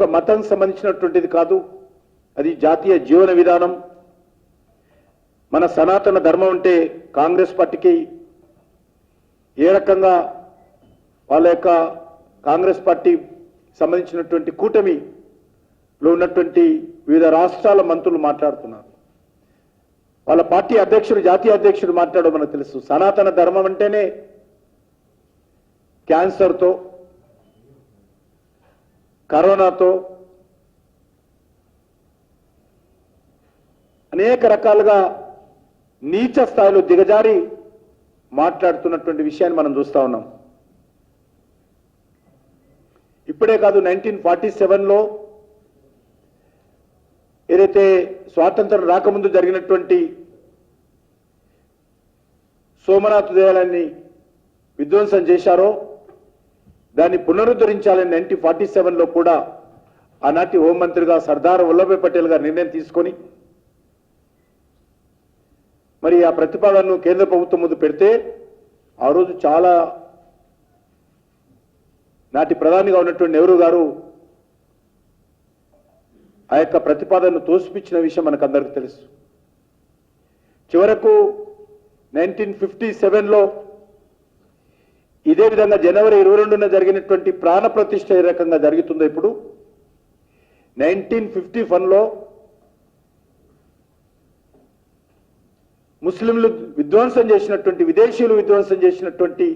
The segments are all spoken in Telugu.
ఒక మతం సంబంధించినటువంటిది కాదు. అది జాతీయ జీవన విధానం. మన సనాతన ధర్మం అంటే కాంగ్రెస్ పార్టీకి ఏ రకంగా వాళ్ళ యొక్క కాంగ్రెస్ పార్టీ సంబంధించినటువంటి కూటమిలో ఉన్నటువంటి వివిధ రాష్ట్రాల మంత్రులు మాట్లాడుతున్నారు. వాళ్ళ పార్టీ అధ్యక్షుడు జాతీయ అధ్యక్షుడు మాట్లాడడం మనకు తెలుసు. సనాతన ధర్మం అంటేనే క్యాన్సర్తో కరోనాతో అనేక రకాలుగా నీచ స్థాయిలో దిగజారి మాట్లాడుతున్నటువంటి విషయాన్ని మనం చూస్తా ఉన్నాం. ఇప్పుడే కాదు నైన్టీన్ ఫార్టీ సెవెన్లో ఏదైతే స్వాతంత్రం రాకముందు జరిగినటువంటి సోమనాథ్ దేవాలయాన్ని విధ్వంసం చేశారో దాన్ని పునరుద్ధరించాలని నైన్టీన్ ఫార్టీ సెవెన్లో కూడా ఆనాటి హోంమంత్రిగా సర్దార్ వల్లభాయ్ పటేల్ గారు నిర్ణయం తీసుకొని మరి ఆ ప్రతిపాదనను కేంద్ర ప్రభుత్వం ముందు పెడితే ఆ రోజు చాలా నాటి ప్రధానిగా ఉన్నటువంటి నెహ్రూ గారు ఆ యొక్క ప్రతిపాదనను తోసిపించిన విషయం మనకందరికీ తెలుసు. చివరకు నైన్టీన్ ఫిఫ్టీ సెవెన్లో ఇదే విధంగా జనవరి ఇరవై రెండున జరిగినటువంటి ప్రాణ ప్రతిష్ట ఏ రకంగా జరుగుతుందో ఇప్పుడు నైన్టీన్ ఫిఫ్టీ వన్లో ముస్లింలు విధ్వంసం చేసినటువంటి విదేశీయులు విధ్వంసం చేసినటువంటి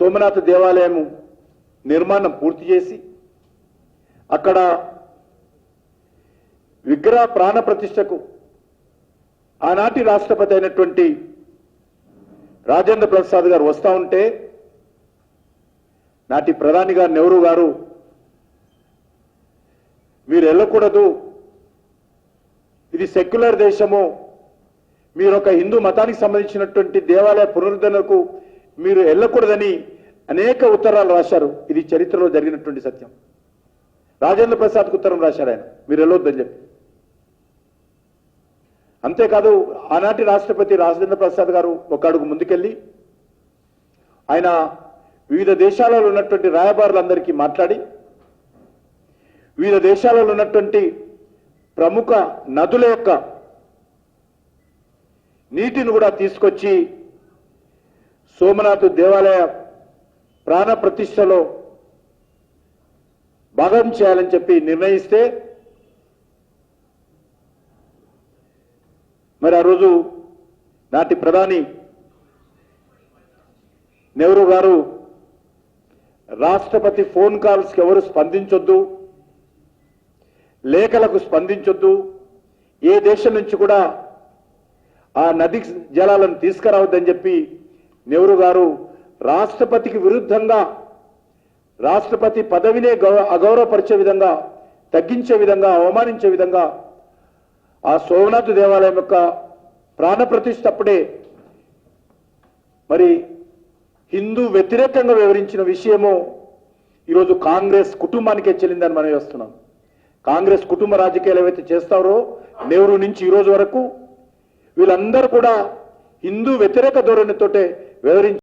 సోమనాథ దేవాలయము నిర్మాణం పూర్తి చేసి అక్కడ విగ్రహ ప్రాణ ప్రతిష్టకు ఆనాటి రాష్ట్రపతి అయినటువంటి రాజేంద్ర ప్రసాద్ గారు వస్తా ఉంటే నాటి ప్రధాని గారు నెహ్రూ గారు? మీరు వెళ్ళకూడదు ఇది సెక్యులర్ దేశము. మీరు ఒక హిందూ మతానికి సంబంధించినటువంటి దేవాలయ పునరుద్ధరణకు మీరు వెళ్ళకూడదని అనేక ఉత్తరాలు రాశారు. ఇది చరిత్రలో జరిగినటువంటి సత్యం. రాజేంద్ర ప్రసాద్కు ఉత్తరం రాశారు ఆయన. మీరు వెళ్ళొద్దని చెప్పి. అంతేకాదు ఆనాటి రాష్ట్రపతి రాజేంద్ర ప్రసాద్ గారు ఒక అడుగు ముందుకెళ్ళి ఆయన వివిధ దేశాలలో ఉన్నటువంటి రాయబారులందరికీ మాట్లాడి వివిధ దేశాలలో ఉన్నటువంటి ప్రముఖ నదుల యొక్క నీటిని కూడా తీసుకొచ్చి సోమనాథ్ దేవాలయ ప్రాణ ప్రతిష్టలో భాగం చేయాలని చెప్పి నిర్ణయిస్తే మరి ఆ రోజు నాటి ప్రధాని నెహ్రూ గారు రాష్ట్రపతి ఫోన్ కాల్స్కి ఎవరు స్పందించొద్దు లేఖలకు స్పందించొద్దు ఏ దేశం నుంచి కూడా ఆ నది జలాలను తీసుకురావద్దని చెప్పి నెహ్రూ గారు రాష్ట్రపతికి విరుద్ధంగా రాష్ట్రపతి పదవినే అగౌరవపరిచే విధంగా తగ్గించే విధంగా అవమానించే విధంగా ఆ సోమనాథ్ దేవాలయం యొక్క ప్రాణ అప్పుడే మరి హిందూ వ్యతిరేకంగా వివరించిన విషయము ఈరోజు కాంగ్రెస్ కుటుంబానికే చెల్లిందని మనం వేస్తున్నాం కాంగ్రెస్ కుటుంబ రాజకీయాలు ఏవైతే చేస్తారో నెహ్రూ నుంచి ఈ రోజు వరకు వీళ్ళందరూ కూడా హిందూ వ్యతిరేక ధోరణితోటే వివరించి